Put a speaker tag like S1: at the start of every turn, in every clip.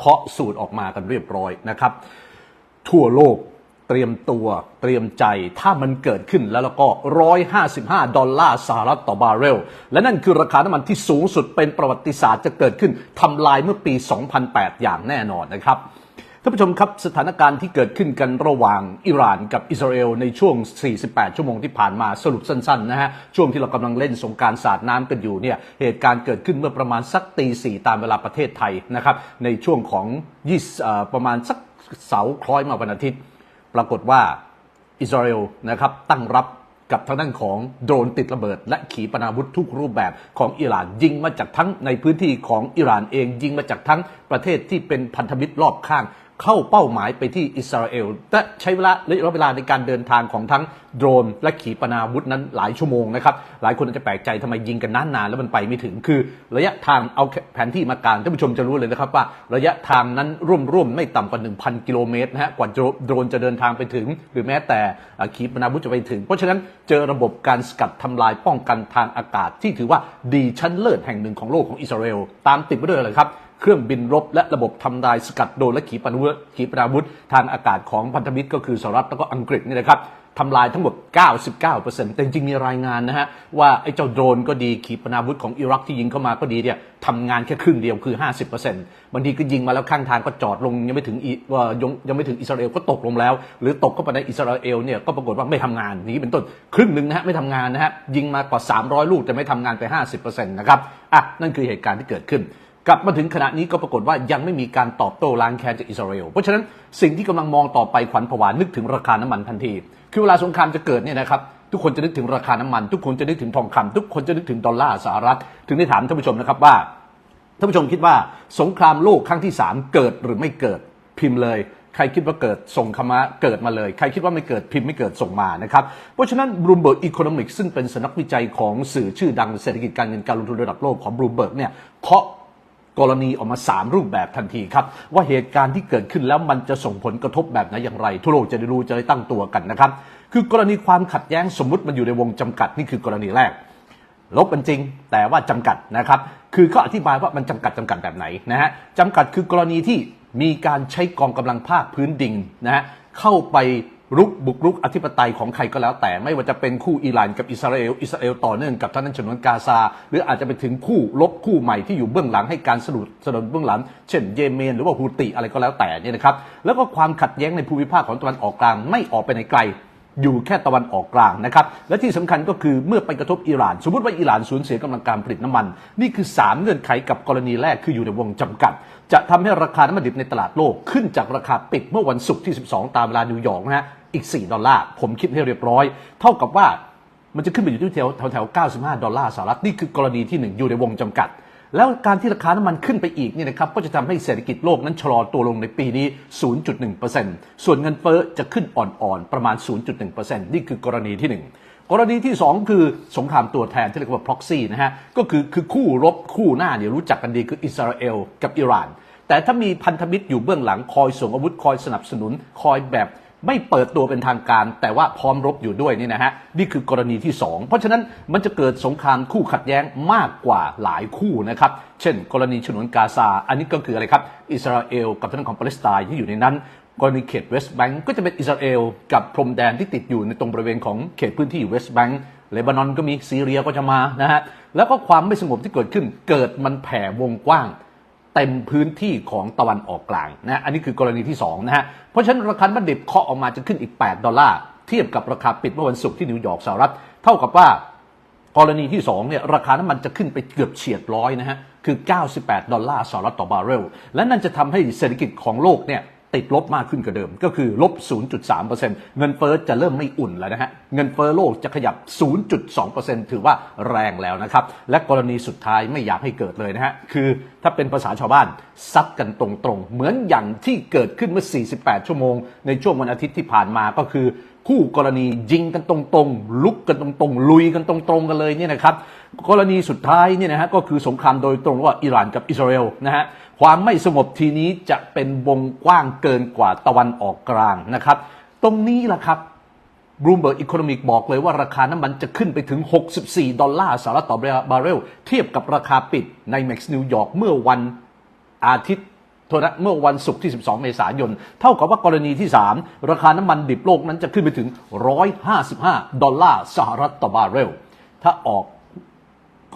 S1: เคาะสูตรออกมากันเรียบร้อยนะครับ ทั่วโลกเตรียมตัวเตรียมใจถ้ามันเกิดขึ้นแล้วแล้วก็ 155 ดอลลาร์สหรัฐต่อบาร์เรล และนั่นคือราคาน้ำมันที่สูงสุดเป็นประวัติศาสตร์จะเกิดขึ้นทำลายเมื่อปี 2008 อย่างแน่นอนนะครับ ท่านผู้ชมครับสถานการณ์ที่เกิดขึ้นกันระหว่างอิหร่านกับอิสราเอลในช่วง 48 ชั่วโมงที่ผ่านมาสรุปสั้นๆนะฮะช่วงที่เรากำลังเล่นสงกรารสาดน้ำกันอยู่เนี่ยเหตุการณ์เกิดขึ้นเมื่อประมาณสักตีสี่ตามเวลาประเทศไทยนะครับในช่วงของยี่ประมาณสักเสาร์คล้อยมาวันอาทิตย์ ปรากฏว่าอิสราเอลนะครับตั้งรับกับทางด้านของโดรนติดระเบิด และขีปนาวุธทุกรูปแบบของอิหร่านยิงมาจากทั้งในพื้นที่ของอิหร่านเองยิงมาจากทั้งประเทศที่เป็นพันธมิตรรอบข้าง เข้าเป้าหมายไปที่อิสราเอลและใช้เวลาระยะเวลาในการเดินทางของทั้งโดรน และขีปนาวุธนั้นหลายชั่วโมงนะครับ หลายคนอาจจะแปลกใจทำไมยิงกันนานๆแล้วมันไปไม่ถึงคือ ระยะทางเอาแผนที่มากางท่านผู้ชมจะรู้เลยนะครับว่า ระยะทางนั้นร่วมๆไม่ต่ำกว่า 1,000 กิโลเมตรนะฮะกว่าโดรนจะเดินทางไปถึง หรือแม้แต่ขีปนาวุธจะไปถึง เพราะฉะนั้นเจอระบบการสกัดทำลายป้องกันทางอากาศ ที่ถือว่าดีชั้นเลิศแห่งหนึ่งของโลกของอิสราเอลตามติดมาด้วยเลยครับ เครื่องบินรบ และระบบทำลายสกัดโดนและขีปนาวุธขีปนาวุธทางอากาศของพันธมิตรก็คือสหรัฐแล้วก็อังกฤษนี่นะครับทำลายทั้งหมด 99%แต่จริงมีรายงานนะฮะ ว่าไอ้เจ้าโดรนก็ดีขีปนาวุธของอิรักที่ยิงเข้ามาก็ดีเนี่ยทำงานแค่ครึ่งเดียวคือ 50%บางทีก็ยิงมาแล้วข้างทางก็จอดลง ยังไม่ถึงว่ายังยังไม่ถึงอิสราเอลก็ตกลงแล้ว หรือตกเข้าไปในอิสราเอลเนี่ยก็ปรากฏว่าไม่ทำงานนี้เป็นต้นครึ่งหนึ่งนะฮะไม่ทำงานนะฮะยิงมากว่า 300 ลูกแต่ไม่ทำงานไป 50%นะครับอะนั่นคือเหตุการณ์ที่เกิดขึ้น กลับมาถึงขณะนี้ก็ปรากฏว่ายังไม่มีการตอบโต้ล้างแค้นจากอิสราเอล เพราะฉะนั้นสิ่งที่กำลังมองต่อไปขวัญผวานึกถึงราคาน้ำมันทันที คือเวลาสงครามจะเกิดเนี่ยนะครับทุกคนจะนึกถึงราคาน้ำมัน ทุกคนจะนึกถึงทองคำทุกคนจะนึกถึงดอลลาร์สหรัฐ ถึงได้ถามท่านผู้ชมนะครับว่าท่านผู้ชมคิดว่าสงครามโลกครั้งที่ 3 เกิดหรือไม่เกิดพิมพ์เลยใครคิดว่าเกิดส่งคำว่าเกิดมาเลย ใครคิดว่าไม่เกิดพิมพ์ไม่เกิดส่งมานะครับ เพราะฉะนั้น Bloomberg Economics ซึ่งเป็นสนักวิจัยของสื่อชื่อดังเศรษฐกิจการเงินการลงทุนระดับโลกของ Bloomberg เนี่ยเคาะ กรณีออกมา 3 รูปแบบทันทีครับ ว่าเหตุการณ์ที่เกิดขึ้นแล้วมันจะส่งผลกระทบแบบไหนอย่างไร ทั่วโลกจะได้รู้จะได้ตั้งตัวกันนะครับ คือกรณีความขัดแย้งสมมติมันอยู่ในวงจำกัดนี่คือกรณีแรก ลบมันจริง แต่ว่าจำกัดนะครับ คือเขาอธิบายว่ามันจำกัดจำกัดแบบไหนนะฮะจำกัดคือกรณีที่มีการใช้กองกำลังภาคพื้นดินนะฮะเข้าไป รุกบุกรุกอธิปไตยของใครก็แล้วแต่ไม่ว่าจะเป็นคู่อิหร่านกับอิสราเอลอิสราเอลต่อเนื่องกับท่านนั้นฉนวนกาซา หรืออาจจะไปถึงคู่ลบคู่ใหม่ที่อยู่เบื้องหลังให้การสนับสนุนเบื้องหลัง เช่นเยเมน หรือว่าฮูติอะไรก็แล้วแต่เนี่ยนะครับแล้วก็ความขัดแย้งในภูมิภาคของตะวันออกกลางไม่ออกไปในไกลอยู่แค่ตะวันออกกลางนะครับ และที่สำคัญก็คือเมื่อไปกระทบอิหร่าน สมมติว่าอิหร่านสูญเสียกำลังการผลิตน้ำมัน นี่คือ 3 เงื่อนไขกับกรณีแรกคืออยู่ในวงจำกัด จะทำให้ราคาน้ำมันดิบในตลาดโลกขึ้นจากราคาปิดเมื่อวันศุกร์ที่ 12 ตามเวลานิวยอร์กนะฮะ อีก 4 ดอลลาร์ผมคิดให้เรียบร้อย เท่ากับว่ามันจะขึ้นไปอยู่ที่แถวแถว95 ดอลลาร์สหรัฐนี่คือกรณีที่หนึ่งอยู่ในวงจำกัด แล้วการที่ราคาน้ำมันขึ้นไปอีกเนี่ยนะครับก็จะทำให้เศรษฐกิจโลกนั้นชะลอตัวลงในปีนี้ 0.1%ส่วนเงินเฟ้อจะขึ้นอ่อนๆ ประมาณ 0.1%นี่คือกรณีที่ 1 กรณีที่ 2 คือสงครามตัวแทนที่เรียกว่า proxy นะฮะก็คือคือคู่รบคู่หน้าเนี่ยรู้จักกันดีคืออิสราเอลกับอิหร่านแต่ถ้ามีพันธมิตรอยู่เบื้องหลังคอยส่งอาวุธคอยสนับสนุนคอยแบบ ไม่เปิดตัวเป็นทางการ แต่ว่าพร้อมรบอยู่ด้วยนี่นะฮะนี่คือกรณีที่ 2 เพราะฉะนั้นมันจะเกิดสงครามคู่ขัดแย้งมากกว่าหลายคู่นะครับเช่น กรณีฉนวนกาซา อันนี้ก็คืออะไรครับอิสราเอลกับทางของปาเลสไตน์ที่อยู่ในนั้นกรณีเขตเวสต์แบงก์ก็จะเป็นอิสราเอลกับพรมแดนที่ติดอยู่ในตรงบริเวณของเขตพื้นที่เวสต์แบงก์เลบานอนก็มีซีเรียก็จะมานะฮะแล้วก็ความไม่สงบที่เกิดขึ้นเกิดมันแผ่วงกว้าง เต็มพื้นที่ของตะวันออกกลางนะอันนี้คือกรณีที่2นะฮะเพราะฉะนั้นราคาน้ำมันดิบเคาะออกมาจะขึ้นอีก 8 ดอลลาร์ เทียบกับราคาปิดเมื่อวันศุกร์ที่นิวยอร์กสหรัฐ เท่ากับว่ากรณีที่2เนี่ยราคาน้ำมันจะขึ้นไปเกือบเฉียดร้อยนะฮะคือ 98 ดอลลาร์สหรัฐต่อบาร์เรล และนั่นจะทำให้เศรษฐกิจของโลกเนี่ย ติดลบมากขึ้นกว่าเดิม ก็คือลบ 0.3%เงินเฟ้อจะเริ่มไม่อุ่นแล้วนะฮะ เงินเฟ้อโลกจะขยับ 0.2%ถือว่าแรงแล้วนะครับ และกรณีสุดท้ายไม่อยากให้เกิดเลยนะฮะ คือถ้าเป็นภาษาชาวบ้าน ซัดกันตรงๆ เหมือนอย่างที่เกิดขึ้นเมื่อ 48 ชั่วโมง ในช่วงวันอาทิตย์ที่ผ่านมาก็คือ คู่กรณียิงกันตรงๆ ลุกกันตรงๆ ลุยกันตรงๆกันเลยเนี่ยนะครับกรณีสุดท้ายเนี่ยนะฮะก็คือสงครามโดยตรงระหว่างอิหร่านกับอิสราเอลนะฮะความไม่สงบทีนี้จะเป็นวงกว้างเกินกว่าตะวันออกกลางนะครับ ตรงนี้แหละครับบลูมเบิร์กอีโคโนมิกบอกเลยว่าราคาน้ำมันจะขึ้นไปถึง 64 ดอลลาร์สหรัฐต่อบาร์เรล เทียบกับราคาปิดในแม็กซ์นิวยอร์กเมื่อวันอาทิตย์ โทษนะเมื่อวันศุกร์ที่ 12 เมษายน เท่ากับว่ากรณีที่ 3 ราคาน้ำมันดิบโลกนั้นจะขึ้นไปถึง 155 ดอลลาร์สหรัฐต่อบาร์เรล ถ้าออก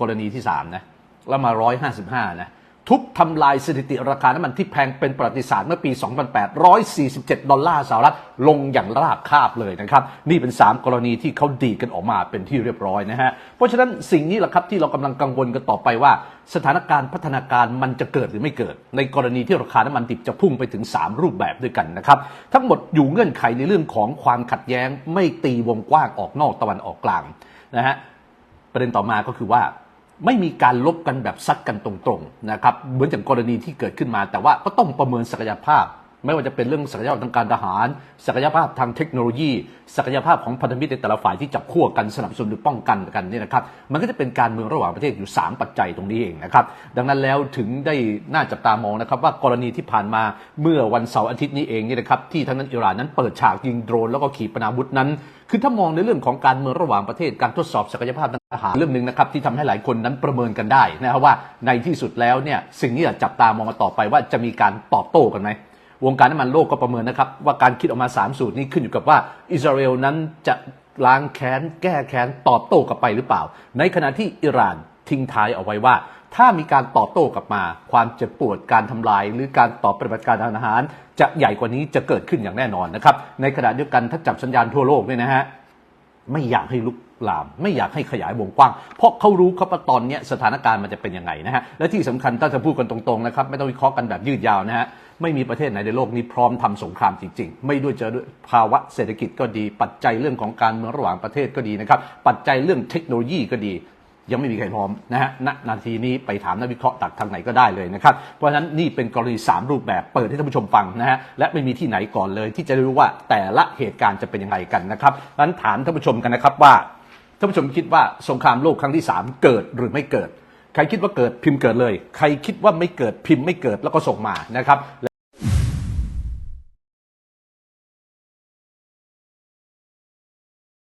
S1: กรณีที่ 3 นะ แล้วมา 155 นะ ทุบทำลายสถิติราคาน้ำมันที่แพงเป็นประวัติศาสตร์เมื่อปี 2008 147 ดอลลาร์สหรัฐลงอย่างราบคาบเลยนะครับ นี่เป็น 3 กรณีที่เขาดีกันออกมาเป็นที่เรียบร้อยนะฮะ เพราะฉะนั้นสิ่งนี้แหละครับที่เรากำลังกังวลกันต่อไปว่า สถานการณ์พัฒนาการมันจะเกิดหรือไม่เกิด ในกรณีที่ราคาน้ำมันดิบจะพุ่งไปถึง 3 รูปแบบด้วยกันนะครับ ทั้งหมดอยู่เงื่อนไขในเรื่องของความขัดแย้งไม่ตีวงกว้างออกนอกตะวันออกกลางนะฮะประเด็นต่อมาก็คือว่า ไม่มีการลบกันแบบซัดกันตรงๆนะครับเหมือนอย่างกรณีที่เกิดขึ้นมา แต่ว่าก็ต้องประเมินศักยภาพ ไม่ว่าจะเป็นเรื่องศักยภาพทางการทหาร ศักยภาพทางเทคโนโลยี ศักยภาพของพันธมิตรในแต่ละฝ่ายที่จับขั้วกันสนับสนุนหรือป้องกันกันเนี่ยนะครับ มันก็จะเป็นการเมืองระหว่างประเทศอยู่ 3 ปัจจัยตรงนี้เองนะครับ ดังนั้นแล้วถึงได้น่าจับตามองนะครับว่ากรณีที่ผ่านมาเมื่อวันเสาร์อาทิตย์นี้เองเนี่ยนะครับที่ทางนั้นอิหร่านนั้นเปิดฉากยิงโดรนแล้วก็ขีปนาวุธนั้น คือถ้ามองในเรื่องของการเมืองระหว่างประเทศการทดสอบศักยภาพทางทหารเรื่องหนึ่งนะครับที่ทำให้หลายคนนั้นประเมินกันได้นะครับว่าในที่สุดแล้วเนี่ยสิ่งนี้จะจับตามองต่อไปว่าจะมีการตอบโต้กันไหม วงการน้ำมันโลกก็ประเมินนะครับ ว่าการคิดออกมา 3 สูตรนี้ขึ้นอยู่กับว่าอิสราเอลนั้นจะล้างแค้น แก้แค้น ตอบโต้กลับไปหรือเปล่า ในขณะที่อิหร่านทิ้งท้ายเอาไว้ว่า ถ้ามีการตอบโต้กลับมา ความเจ็บปวดการทำลาย หรือการตอบปฏิบัติการทางทหาร จะใหญ่กว่านี้จะเกิดขึ้นอย่างแน่นอนนะครับในขณะเดียวกันถ้าจับสัญญาณทั่วโลกเนี่ยนะฮะไม่อยากให้ลุก ลาม ไม่อยากให้ขยายวงกว้าง เพราะเขารู้ครับว่าตอนนี้สถานการณ์มันจะเป็นยังไงนะฮะและที่สำคัญถ้าจะพูดกันตรงๆนะครับไม่ต้องวิเคราะห์กันแบบยืดยาวนะฮะไม่มีประเทศไหนในโลกนี้พร้อมทำสงครามจริงๆ ไม่ด้วยเจอด้วยภาวะเศรษฐกิจก็ดี ปัจจัยเรื่องของการเมืองระหว่างประเทศก็ดีนะครับปัจจัยเรื่องเทคโนโลยีก็ดี ยังไม่มีใครพร้อมนะฮะณนาทีนี้ไปถามนักวิเคราะห์ตักทางไหนก็ได้เลยนะครับเพราะฉะนั้นนี่เป็นกรณี 3 รูปแบบเปิดให้ท่านผู้ชมฟังนะฮะและไม่มีที่ไหนก่อนเลย ที่จะรู้ว่าแต่ละเหตุการณ์จะเป็นยังไงกันนะครับงั้นถามท่านผู้ชมกันนะครับว่าานผู้ชมคิดว่าสงครามโลกครั้งที่3เกิดหรือไม่เกิด ใครคิดว่าเกิดพิมพ์เกิดเลย ใครคิดว่าไม่เกิดพิมพ์ไม่เกิดแล้วก็ส่งมานะครับ